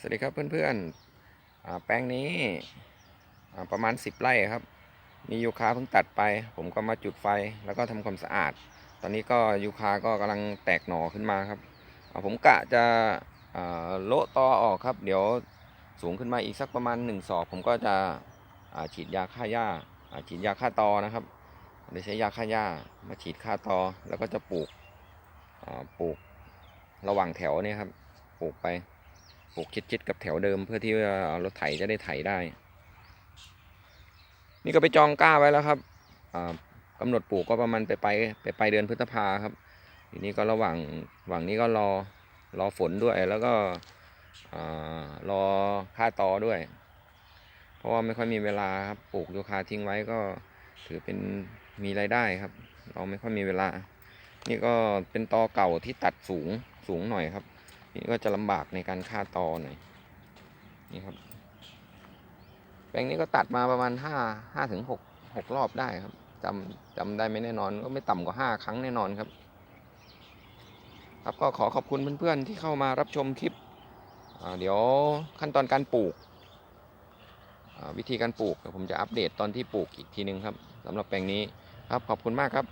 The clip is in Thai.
สวัสดีครับเพื่อนๆแปลงนี้ประมาณ 10 ไร่ครับ มียูคาเพิ่งตัดไป ผมก็มาจุดไฟแล้วก็ทำความสะอาด ตอนนี้ก็ยูคาก็กำลังแตกหน่อขึ้นมาครับผมกะจะโละตอออกครับ เดี๋ยวสูงขึ้นมาอีกสักประมาณ1ศอกผมก็จะฉีดยาฆ่าหญ้าฉีดยาฆ่าตอนะครับโดยใช้ยาฆ่าหญ้ามาฉีดฆ่าตอแล้วก็จะปลูกปลูกระหว่างแถวเนี่ยครับปลูกไป ปลูกชิดๆกับแถวเดิมเพื่อที่ว่ารถไถจะได้ไถได้ นี่ก็ไปจองกล้าไว้แล้วครับอ่ากำหนดปลูกก็ประมาณไปไปไปไปเดือนพฤษภาครับทีนี้ก็ระหว่างหว่างนี้ก็รอรอฝนด้วยแล้วก็รอค่าตอด้วย เพราะว่าไม่ค่อยมีเวลาครับปลูกยูคาทิ้งไว้ก็ถือเป็นมีรายได้ครับ เราไม่ค่อยมีเวลา นี่ก็เป็นตอเก่าที่ตัดสูงสูงหน่อยครับ นี่ก็จะลำบากในการฆ่าตอหน่อยนี่ครับ แปลงนี้ก็ตัดมาประมาณห้าห้าถึงหกหกรอบได้ครับจำจำได้ไม่แน่นอนก็ไม่ต่ำกว่าห้าครั้งแน่นอนครับ ครับก็ขอขอบคุณเพื่อนๆที่เข้ามารับชมคลิปเดี๋ยวขั้นตอนการปลูกวิธีการปลูกผมจะอัปเดตตอนที่ปลูกอีกทีนึงครับสำหรับแปลงนี้ครับขอบคุณมากครับ